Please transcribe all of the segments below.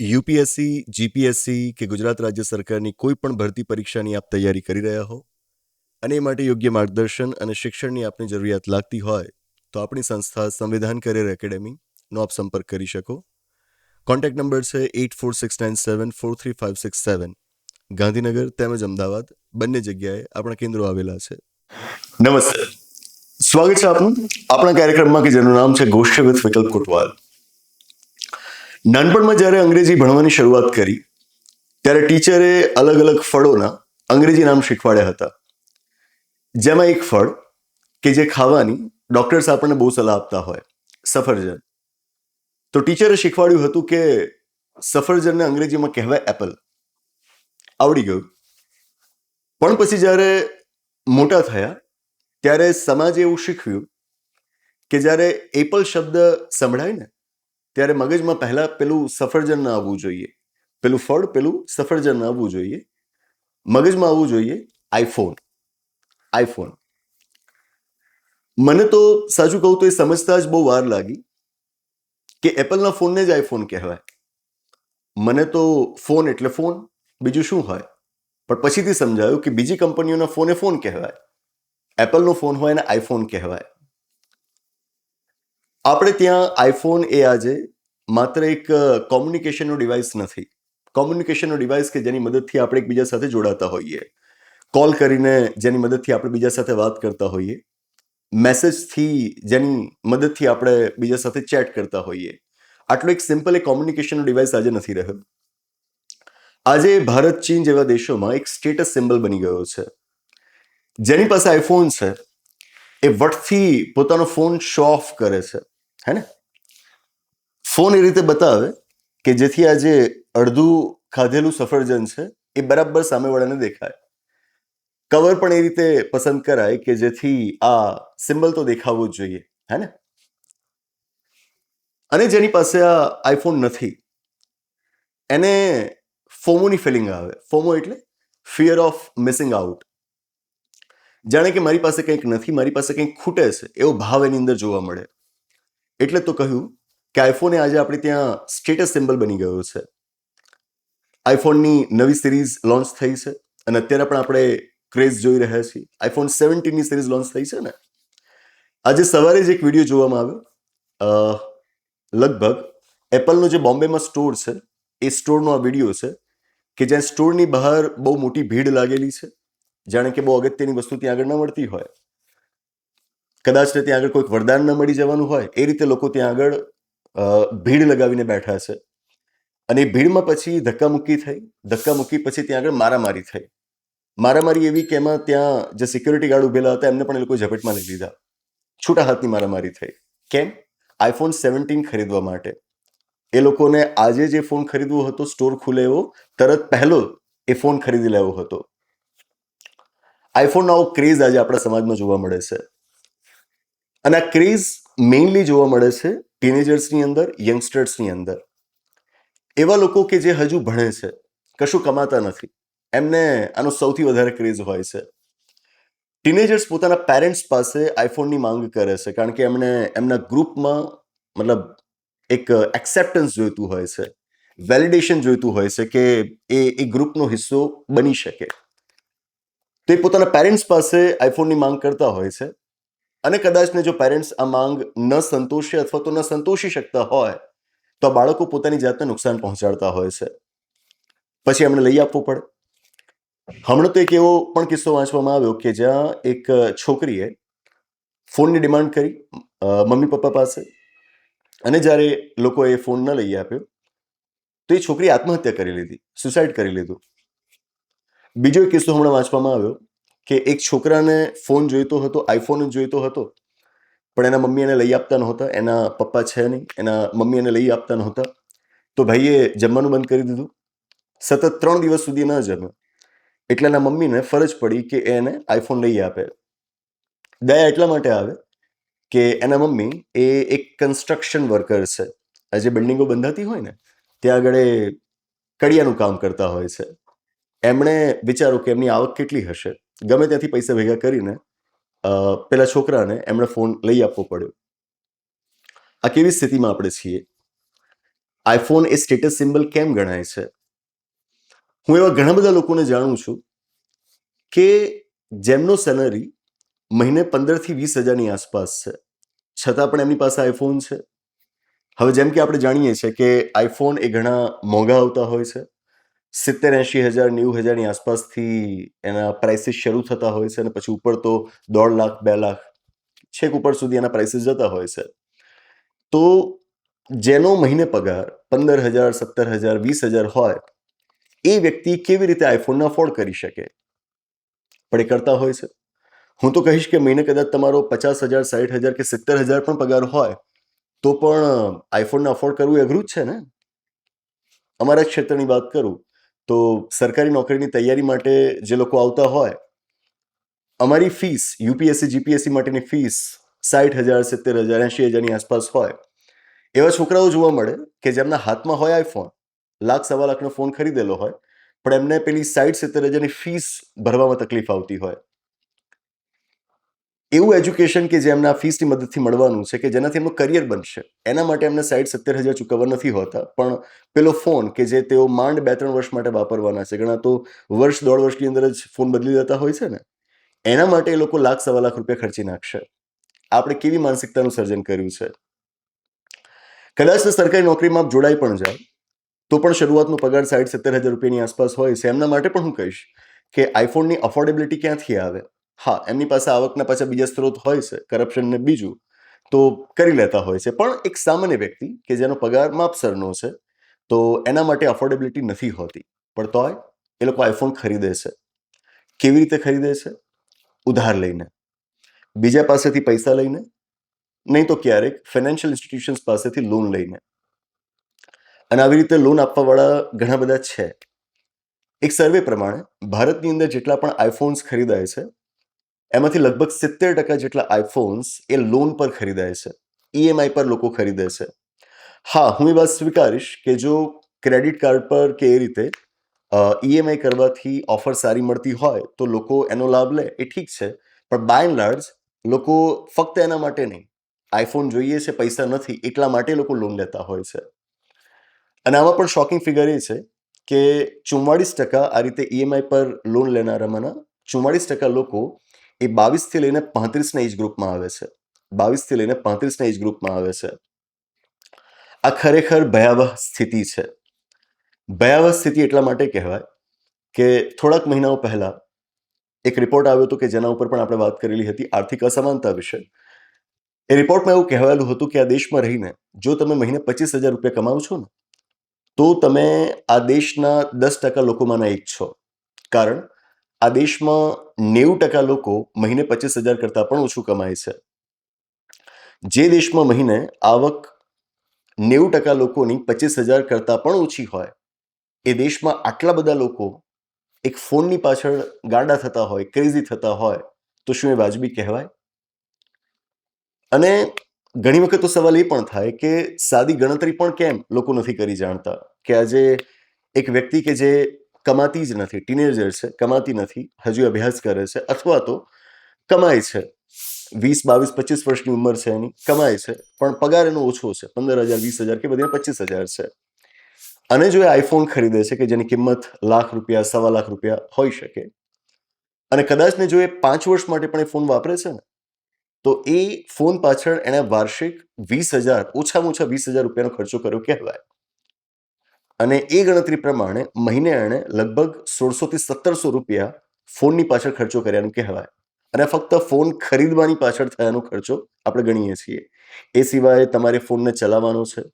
UPSC, GPSC કે ગુજરાત રાજ્ય સરકારની કોઈ પણ ભરતી પરીક્ષાની આપ તૈયારી કરી રહ્યા હો? અને એ માટે યોગ્ય માર્ગદર્શન અને શિક્ષણની આપની જરૂરિયાત લાગતી હોય, તો આપણી સંસ્થા સંવિધાન કરિયર એકેડેમીનો આપ સંપર્ક કરી શકો. કોન્ટેક્ટ નંબર છે eight four six nine seven four three five six seven. Gandhinagar તેમજ અમદાવાદ બંને જગ્યાએ આપણા કેન્દ્રો આવેલા છે. નમસ્તે. સ્વાગત છે આપનું. આપણા કાર્યક્રમમાં કે જેનું નામ છે ગોષ્ઠ વિથ વિકલ્પ કોટવાલ. નાનપણમાં જ્યારે અંગ્રેજી ભણવાની શરૂઆત કરી, ત્યારે ટીચરે અલગ અલગ ફળોના અંગ્રેજી નામ શીખવાડ્યા હતા. જેમાં એક ફળ કે જે ખાવાની ડૉક્ટર્સ આપણને બહુ સલાહ આપતા હોય, સફરજન. તો ટીચરે શીખવાડ્યું હતું કે સફરજનને અંગ્રેજીમાં કહેવાય એપલ. આવડી ગયું. પણ પછી જ્યારે મોટા થયા ત્યારે સમાજે એવું શીખવ્યું કે જ્યારે એપલ શબ્દ સંભળાય ને, ત્યારે મગજમાં પહેલાં પેલું સફરજન ન આવવું જોઈએ, પેલું ફળ, પેલું સફરજન ન આવવું જોઈએ, મગજમાં આવવું જોઈએ આઈફોન આઈફોન. મને તો સાચું કહું તો એ સમજતા જ બહુ વાર લાગી કે એપલના ફોનને જ આઈફોન કહેવાય. મને તો ફોન એટલે ફોન, બીજું શું હોય? પણ પછીથી સમજાયું કે બીજી કંપનીઓના ફોને ફોન કહેવાય. એપલનો ફોન હોય એને આઈફોન કહેવાય. આપણે ત્યાં આઈફોન એ આજે માત્ર એક કોમ્યુનિકેશનનો ડિવાઇસ નથી. કોમ્યુનિકેશનનો ડિવાઇસ કે જેની મદદથી આપણે એકબીજા સાથે જોડાતા હોઈએ. કોલ કરીને જેની મદદથી આપણે બીજા સાથે વાત કરતા હોઈએ. મેસેજથી જેની મદદથી આપણે બીજા સાથે ચેટ કરતા હોઈએ. આટલો એક સિમ્પલ એ કોમ્યુનિકેશનનો ડિવાઇસ આજે નથી રહ્યો. આજે ભારત, ચીન જેવા દેશોમાં એક સ્ટેટસ સિમ્બલ બની ગયો છે. જેની પાસે આઈફોન છે, એ વટથી પોતાનો ફોન શો ઓફ કરે છે. હે ને? ફોન એ રીતે બતાવે કે જેથી આ જે અડધું ખાધેલું સફરજન છે, એ બરાબર સામેવાળાને દેખાય. કવર પણ એ રીતે પસંદ કરાય કે જેથી આ સિમ્બલ તો દેખાવું જ જોઈએ. હે ને? અને જેની પાસે આ આઈફોન નથી, એને ફોમોની ફિલિંગ આવે. ફોમો એટલે ફિયર ઓફ મિસિંગ આઉટ જાણે કે મારી પાસે કંઈક નથી, મારી પાસે કંઈક ખૂટે છે, એવો ભાવ એની અંદર જોવા મળે. એટલે તો કહ્યું કે આઈફોને આજે આપણે ત્યાં સ્ટેટસ સિમ્બલ બની ગયો છે. આઈફોનની નવી સિરીઝ લોન્ચ થઈ છે અને અત્યારે પણ આપણે ક્રેઝ જોઈ રહ્યા છીએ. આઈફોન સેવન્ટીનની સિરીઝ લોન્ચ થઈ છે ને? આજે સવારે જ એક વીડિયો જોવામાં આવ્યો. લગભગ એપલનો જે બોમ્બેમાં સ્ટોર છે, એ સ્ટોરનો આ વીડિયો છે કે જ્યાં સ્ટોરની બહાર બહુ મોટી ભીડ લાગેલી છે. જાણે કે બહુ અગત્યની વસ્તુ ત્યાં આગળ ન મળતી હોય. કદાચ ત્યાં આગળ કોઈક વરદાન ન મળી જવાનું હોય, એ રીતે લોકો ત્યાં આગળ ભીડ લગાવીને બેઠા છે. અને ભીડમાં પછી ધક્કામુક્કી થઈ, ધક્કામુક્કી પછી ત્યાં આગળ મારામારી થઈ. મારામારી એવી કે એમાં ત્યાં જે સિક્યોરિટી ગાર્ડ ઉભેલા હતા, એમને પણ એ લોકો ઝપેટમાં લઈ લીધા. છૂટા હાથની મારામારી થઈ. કેમ? આઈફોન સેવન્ટીન ખરીદવા માટે. એ લોકોને આજે જે ફોન ખરીદવો હતો સ્ટોર ખુલે એવો તરત પહેલો એ ફોન ખરીદી લેવો હતો. આઈફોનનો આવો ક્રેઝ આજે આપણા સમાજમાં જોવા મળે છે. અને આ ક્રેઝ મેઇનલી જોવા મળે છે ટીનેજર્સની અંદર યંગસ્ટર્સની અંદર. એવા લોકો કે જે હજુ ભણે છે, કશું કમાતા નથી. એમને આનો સૌથી વધારે ક્રેઝ હોય છે. ટીનેજર્સ પોતાના પેરેન્ટ્સ પાસે આઈફોનની માંગ કરે છે, કારણ કે એમને, એમના ગ્રુપમાં મતલબ એક એક્સેપ્ટન્સ જોઈતું હોય છે વેલિડેશન જોઈતું હોય છે કે એ એ ગ્રુપનો હિસ્સો બની શકે. તો એ પોતાના પેરેન્ટ્સ પાસે આઈફોનની માંગ કરતા હોય છે. અને કદાચને જો પેરેન્ટ્સ આ માંગ ન સંતોષે અથવા તો ન સંતોષી શકતા હોય, તો બાળકો પોતાની જાતને નુકસાન પહોંચાડતા હોય છે. પછી એમને લઈ આપવું પડે. હમણાં તો એક એવો પણ કિસ્સો વાંચવામાં આવ્યો કે જ્યાં એક છોકરીએ ફોનની ડિમાન્ડ કરી મમ્મી પપ્પા પાસે. અને જ્યારે લોકોએ ફોન ન લઈ આપ્યો, તો એ છોકરી આત્મહત્યા કરી લીધી, સુસાઇડ કરી લીધું. બીજો એક કિસ્સો હમણાં વાંચવામાં આવ્યો કે એક છોકરાને ફોન જોઈતો હતો, આઈફોન જ જોઈતો હતો, પણ એના મમ્મી એને લઈ આપતા નહોતા, એના પપ્પા છે નહીં, એના મમ્મી એને લઈ આપતા નહોતા. તો ભાઈએ જમવાનું બંધ કરી દીધું. સતત ત્રણ દિવસ સુધી ન જમ્યો. એટલે એના મમ્મીને ફરજ પડી કે એને આઈફોન લઈ આપે. દયા એટલા માટે આવે કે એના મમ્મી એ એક કન્સ્ટ્રક્શન વર્કર છે. આ જે બિલ્ડિંગો બંધાતી હોય ને, ત્યાં આગળ કડિયાનું કામ કરતા હોય છે. એમણે વિચારો કે એમની આવક કેટલી હશે? ગમે ત્યાંથી પૈસા ભેગા કરીને પેલા છોકરાને એમણે ફોન લઈ આપવો પડ્યો. આ કેવી સ્થિતિમાં આપણે છીએ? આઈફોન એ સ્ટેટસ સિમ્બલ કેમ ગણાય છે? હું એવા ઘણા બધા લોકોને જાણું છું કે જેમનો સેલરી મહિને પંદરથી વીસ હજારની આસપાસ છે. છતાં પણ એમની પાસે આઈફોન છે. હવે જેમ કે આપણે જાણીએ છીએ કે આઈફોન એ ઘણા મોંઘા આવતા હોય છે. સિત્તેર એંશી હજાર, નેવું હજારની આસપાસથી એના પ્રાઇસીસ શરૂ થતા હોય છે અને પછી ઉપર તો દોઢ લાખ, બે લાખ છેક ઉપર સુધી એના પ્રાઇસીસ જતા હોય છે. તો જેનો મહિને પગાર પંદર હજાર સત્તર હજાર વીસ હજાર હોય, એ વ્યક્તિ કેવી રીતે આઈફોનને અફોર્ડ કરી શકે? પણ એ કરતા હોય છે. હું તો કહીશ કે મહિને કદાચ તમારો પચાસ હજાર સાઠ હજાર કે સિત્તેર હજાર પણ પગાર હોય, તો પણ આઈફોનને અફોર્ડ કરવું અઘરું જ છે ને? અમારા ક્ષેત્રની વાત કરું તો સરકારી નોકરીની તૈયારી માટે જે લોકો આવતા હોય, અમારી ફીસ યુપીએસસી, જીપીએસસી માટેની ફીસ સાઠ હજાર, સિત્તેર હજાર, એંશી હજારની આસપાસ હોય. એવા છોકરાઓ જોવા મળે કે જેમના હાથમાં હોય આઈફોન, લાખ, સવા લાખનો ફોન ખરીદેલો હોય, પણ એમને પેલી સાઠ સિત્તેર હજારની ફીસ ભરવામાં તકલીફ આવતી હોય. એવું એજ્યુકેશન કે જે એમના ફીસની મદદથી મળવાનું છે કે જેનાથી એમનું કરિયર બનશે. એના માટે એમને સાઈઠ સત્તર હજાર ચૂકવવા નથી હોતા, પણ પેલો ફોન કે જે તેઓ માંડ બે ત્રણ વર્ષ માટે વાપરવાના છે, ઘણા તો વર્ષ, દોઢ વર્ષની અંદર જ ફોન બદલી લેતા હોય છે ને, એના માટે એ લોકો લાખ, સવા લાખ રૂપિયા ખર્ચી નાખશે. આપણે કેવી માનસિકતાનું સર્જન કર્યું છે? કદાચ સરકારી નોકરીમાં જોડાઈ પણ જાય તો પણ શરૂઆતનો પગાર સાઠ સત્તર હજાર રૂપિયાની આસપાસ હોય છે, એમના માટે પણ હું કહીશ કે આઈફોનની અફોર્ડેબિલિટી ક્યાંથી આવે? હા, એમની પાસે આવકના પાછા બીજા સ્ત્રોત હોય છે કરપ્શન ને બીજું, તો કરી લેતા હોય છે. પણ એક સામાન્ય વ્યક્તિ કે જેનો પગાર માપસરનો છે, તો એના માટે અફોર્ડેબિલિટી નથી હોતી. પણ તોય એ લોકો આઈફોન ખરીદે છે. કેવી રીતે ખરીદે છે? ઉધાર લઈને. બીજા પાસેથી પૈસા લઈને, નહીં તો ક્યારેક ફાઇનાન્શિયલ ઇન્સ્ટિટ્યુશન્સ પાસેથી લોન લઈને. અને આવી રીતે લોન આપવાવાળા ઘણા બધા છે. એક સર્વે પ્રમાણે ભારતની અંદર જેટલા પણ આઈફોન્સ ખરીદાય છે એમાંથી લગભગ સિત્તેર ટકા જેટલા આઈફોન્સ એ લોન પર ખરીદાય છે. ઈએમઆઈ પર લોકો ખરીદે છે. હા, હું એ વાત સ્વીકારીશ કે જો ક્રેડિટ કાર્ડ પર કે એ રીતે ઈએમઆઈ કરવાથી ઓફર સારી મળતી હોય તો લોકો એનો લાભ લે, એ ઠીક છે. પણ બાય એન્ડ લાર્જ લોકો ફક્ત એના માટે નહીં. આઈફોન જોઈએ છે, પૈસા નથી, એટલા માટે લોકો લોન લેતા હોય છે. અને આમાં પણ શોકિંગ ફિગર એ છે કે ચુમ્માળીસ ટકા આ રીતે ઈએમઆઈ પર લોન લેનારામાંના ચુમ્માળીસ ટકા લોકો એ બાવીસથી લઈને પાંત્રીસના એજ ગ્રુપમાં આવે છે. બાવીસથી લઈને પાંત્રીસના એજ ગ્રુપમાં આવે છે. આ ખરેખર ભયાવહ સ્થિતિ છે. ભયાવહ સ્થિતિ એટલા માટે કહેવાય કે થોડાક મહિનાઓ પહેલાં એક રિપોર્ટ આવ્યો હતો કે જેના ઉપર પણ આપણે વાત કરેલી હતી આર્થિક અસમાનતા વિશે. એ રિપોર્ટમાં એવું કહેવાયેલું હતું કે આ દેશમાં રહીને જો તમે મહિને પચીસ હજાર રૂપિયા કમાવો છો ને, તો તમે આ દેશના દસ ટકા લોકોમાંના એક છો. કારણ આ દેશમાં નેવું ટકા લોકો મહિને પચીસ હજાર કરતાં પણ ઓછું કમાય છે. જે દેશમાં મહિને આવક નેવું ટકા લોકોની પચીસ હજાર કરતાં પણ ઓછી હોય, એ દેશમાં આટલા બધા લોકો એક ફોનની પાછળ ગાંડા થતા હોય ક્રેઝી થતા હોય, તો શું એ વાજબી કહેવાય? અને ઘણી વખત તો સવાલ એ પણ થાય કે સાદી ગણતરી પણ કેમ લોકો નથી કરી જાણતા? કે આજે એક વ્યક્તિ કે જે કમાતી જ નથી ટીનેજર છે, કમાતી નથી, હજુ અભ્યાસ કરે છે અથવા તો કમાય છે. વીસ, બાવીસ, પચીસ વર્ષની ઉંમર છે એની, કમાય છે, પણ પગાર એનો ઓછો છે, પંદર હજાર, વીસ હજાર કે બધીને પચીસ હજાર છે. અને જો એ આઈફોન ખરીદે છે કે જેની કિંમત લાખ રૂપિયા, સવા લાખ રૂપિયા હોઈ શકે, અને કદાચ ને જો એ પાંચ વર્ષ માટે પણ એ ફોન વાપરે છે ને, તો એ ફોન પાછળ એણે વાર્ષિક વીસ હજાર, ઓછામાં ઓછા વીસ હજાર રૂપિયાનો ખર્ચો કર્યો કહેવાય. અને એ ગણતરી પ્રમાણે મહિને એણે લગભગ સોળસોથી સત્તરસો રૂપિયા ફોનની પાછળ ખર્ચો કર્યાનું કહેવાય. અને ફક્ત ફોન ખરીદવાની પાછળ થયાનો ખર્ચો આપણે ગણીએ છીએ. એ સિવાય તમારે ફોનને ચલાવવાનો છે,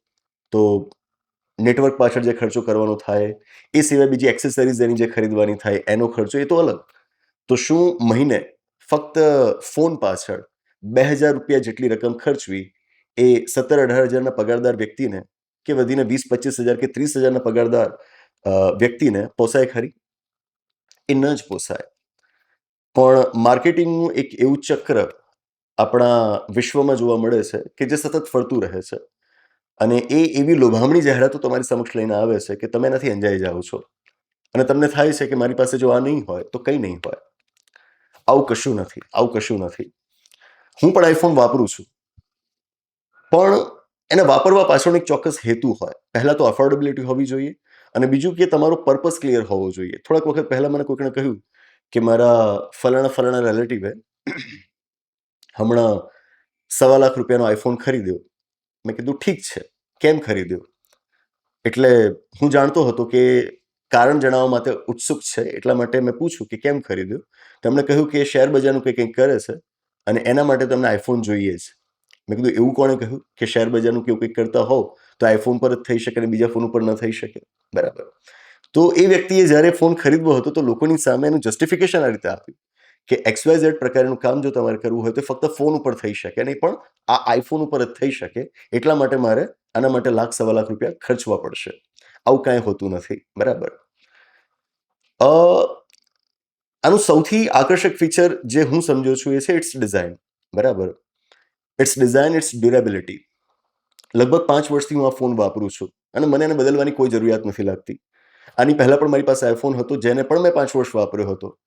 તો નેટવર્ક પાછળ જે ખર્ચો કરવાનો થાય, એ સિવાય બીજી એક્સેસરીઝ એની જે ખરીદવાની થાય, એનો ખર્ચો એ તો અલગ. તો શું મહિને ફક્ત ફોન પાછળ બે હજાર રૂપિયા જેટલી રકમ ખર્ચવી એ સત્તર અઢાર હજારના પગારદાર વ્યક્તિને કે વધીને વીસ, પચીસ હજાર કે ત્રીસ હજારના પગારદાર વ્યક્તિને પોસાય ખરી? એ ન જ પોસાય. પણ માર્કેટિંગનું એક એવું ચક્ર આપણા વિશ્વમાં જોવા મળે છે કે જે સતત ફરતું રહે છે. અને એ એવી લોભામણી જાહેરાતો તમારી સમક્ષ લઈને આવે છે કે તમે નથી અંજાઈ જાઓ છો. અને તમને થાય છે કે મારી પાસે જો આ નહીં હોય, તો કંઈ નહીં હોય. આવું કશું નથી, આવું કશું નથી. હું પણ આઈફોન વાપરું છું. પણ એને વાપરવા પાછળનો એક ચોક્કસ હેતુ હોય. પહેલાં તો અફોર્ડેબિલિટી હોવી જોઈએ અને બીજું કે તમારો પર્પસ ક્લિયર હોવો જોઈએ. થોડાક વખત પહેલાં મને કોઈકને કહ્યું કે મારા ફલાણા ફલાણા રિલેટિવે હમણાં સવા લાખ રૂપિયાનો આઈફોન ખરીદ્યો. મેં કીધું, ઠીક છે. કેમ ખરીદ્યો? એટલે હું જાણતો હતો કે કારણ જણાવવા માટે ઉત્સુક છે. એટલા માટે મેં પૂછ્યું કે કેમ ખરીદ્યો? તેમણે કહ્યું કે શેર બજારનું કંઈ કંઈક કરે છે અને એના માટે તમને આઈફોન જોઈએ છે. મેં કીધું, એવું કોણે કહ્યું કે શેર બજારનું કેવું કંઈક કરતા હોવ તો આઈફોન પર જ થઈ શકે અને બીજા ફોન ઉપર ન થઈ શકે? બરાબર. તો એ વ્યક્તિએ જ્યારે ફોન ખરીદવો હતો તો લોકોની સામે એનું જસ્ટિફિકેશન આ રીતે આપ્યું કે એક્સવાય ઝેડ પ્રકારનું કામ જો તમારે કરવું હોય તો ફક્ત ફોન ઉપર થઈ શકે નહીં, પણ આ આઈફોન ઉપર જ થઈ શકે એટલા માટે મારે આના માટે લાખ સવા લાખ રૂપિયા ખર્ચવા પડશે. આવું કાંઈ હોતું નથી. બરાબર. આનું સૌથી આકર્ષક ફીચર જે હું સમજો છું એ છે ઇટ્સ ડિઝાઇન બરાબર. ઇટ્સ ડિઝાઇન ઇટ્સ ડ્યુરેબિલિટી લગભગ પાંચ વર્ષથી હું આ ફોન વાપરું છું અને મને એને બદલવાની કોઈ જરૂરિયાત નથી લાગતી. આની પહેલાં પણ મારી પાસે આઈફોન હતો, જેને પણ મેં પાંચ વર્ષ વાપર્યો હતો.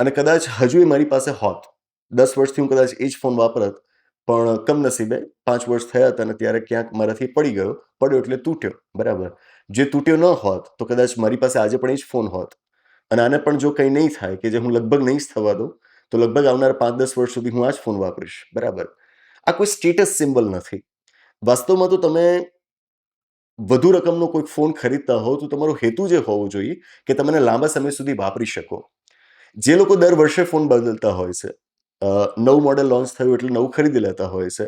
અને કદાચ હજુ એ મારી પાસે હોત. દસ વર્ષથી હું કદાચ એ જ ફોન વાપરત, પણ કમનસીબે પાંચ વર્ષ થયા હતા અને ત્યારે ક્યાંક મારાથી પડી ગયો, પડ્યો એટલે તૂટ્યો, બરાબર. જે તૂટ્યો ન હોત, તો કદાચ મારી પાસે આજે પણ એ જ ફોન હોત. અને આને પણ જો કંઈ નહીં થાય, કે જે હું લગભગ નહીં જ થવા દઉં, તો લગભગ આવનારા પાંચ દસ વર્ષ સુધી હું આ જ ફોન વાપરીશ, બરાબર. આ કોઈ સ્ટેટસ સિમ્બલ નથી. વાસ્તવમાં તો તમે વધુ રકમનો કોઈ ફોન ખરીદતા હો તો તમારો હેતુ જે હોવો જોઈએ કે તમે લાંબા સમય સુધી વાપરી શકો. જે લોકો દર વર્ષે ફોન બદલતા હોય છે નવું મોડેલ લોન્ચ થયું એટલે નવું ખરીદી લેતા હોય છે,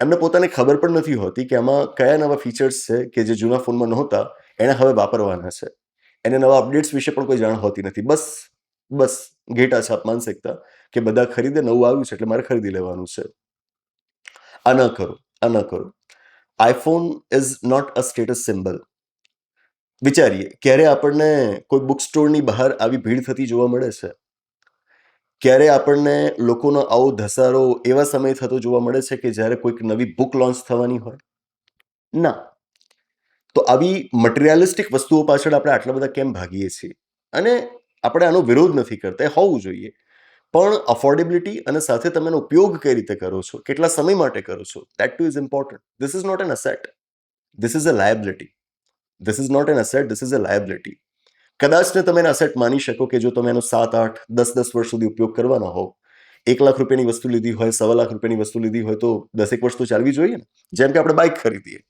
એમને પોતાને ખબર પણ નથી હોતી કે આમાં કયા નવા ફીચર્સ છે કે જે જૂના ફોનમાં નહોતા એને હવે વાપરવાના છે. એને નવા અપડેટ્સ વિશે પણ કોઈ જાણ હોતી નથી. બસ બસ ઘેટા છાપ માનસિકતા કે બધા ખરીદે, નવું આવ્યું છે એટલે મારે ખરીદી લેવાનું છે. આ ન કરો આ ન કરો. IPhone is not a status symbol વિચારીએ, ક્યારે આપણને કોઈ બુક સ્ટોરની બહાર આવી ભીડ થતી જોવા મળે છે? ક્યારે આપણને લોકોનો આવો ધસારો એવા સમય થતો જોવા મળે છે કે જ્યારે કોઈક નવી બુક લોન્ચ થવાની હોય? ના. તો આવી મટીરિયાલિસ્ટિક વસ્તુઓ પાછળ આપણે આટલા બધા કેમ ભાગીએ છીએ? અને આપણે આનો વિરોધ નથી કરતા, એ હોવું જોઈએ. પણ અફોર્ડેબિલિટી અને સાથે તમે એનો ઉપયોગ કઈ રીતે કરો છો, કેટલા સમય માટે કરો છો that too is important this is not an asset this is a liability this is not an asset this is a liability કદાચ ને તમે એને અસેટ માની શકો કે જો તમે એનો સાત, આઠ, દસ દસ વર્ષ સુધી ઉપયોગ કરવાના હોવ, એક લાખ રૂપિયાની વસ્તુ લીધી હોય, સવા લાખ રૂપિયાની વસ્તુ લીધી હોય તો દસેક વર્ષ તો ચાલવી જોઈએ ને. જેમ કે આપણે બાઇક ખરીદીએ.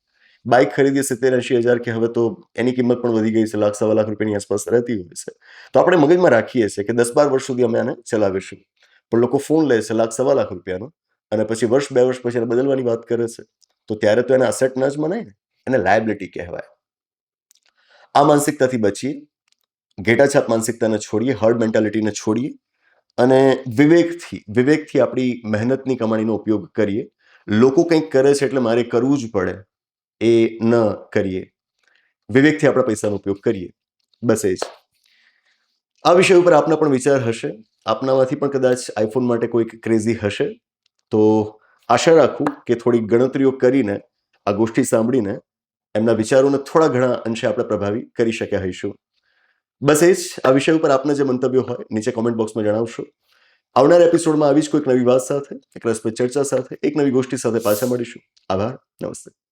બાઇક ખરીદીએ સિત્તેર એંશી હજાર કે હવે તો એની કિંમત પણ વધી ગઈ છે, લાખ સવા લાખ રૂપિયાની આસપાસ રહેતી હોય છે. તો આપણે મગજમાં રાખીએ છીએ કે દસ બાર વર્ષ સુધી અમે આને ચલાવીશું. પણ લોકો ફોન લે છે લાખ સવા લાખ રૂપિયાનો અને પછી વર્ષ બે વર્ષ પછી એને બદલવાની વાત કરે છે. તો ત્યારે તો એને અસેટ ન જ મનાય ને, એને લાયબિલિટી કહેવાય. આ માનસિકતાથી બચીએ. ઘેટાછાપ માનસિકતાને છોડીએ હર્ડ મેન્ટાલિટીને છોડીએ અને વિવેકથી વિવેકથી આપણી મહેનતની કમાણીનો ઉપયોગ કરીએ. લોકો કંઈક કરે છે એટલે મારે કરવું જ પડે. એ ન કરીએ. વિવેકથી આપણા પૈસાનો ઉપયોગ કરીએ. બસ એ જ. આ વિષય ઉપર આપના પણ વિચાર હશે. આપનામાંથી પણ કદાચ આઈફોન માટે કોઈક ક્રેઝી હશે. તો આશા રાખું કે થોડી ગણતરીઓ કરીને, આ ગોષ્ઠી સાંભળીને એમના વિચારોને થોડા ઘણા અંશે આપણે પ્રભાવી કરી શક્યા હઈશું. બસ એ જ. આ વિષય ઉપર આપના જે મંતવ્યો હોય, નીચે કોમેન્ટ બોક્સમાં જણાવશો. આવનાર એપિસોડમાં આવી જ કોઈક નવી વાત સાથે, એક રસપ્રદ ચર્ચા સાથે, એક નવી ગોષ્ઠી સાથે પાછા મળીશું. આભાર. નમસ્તે.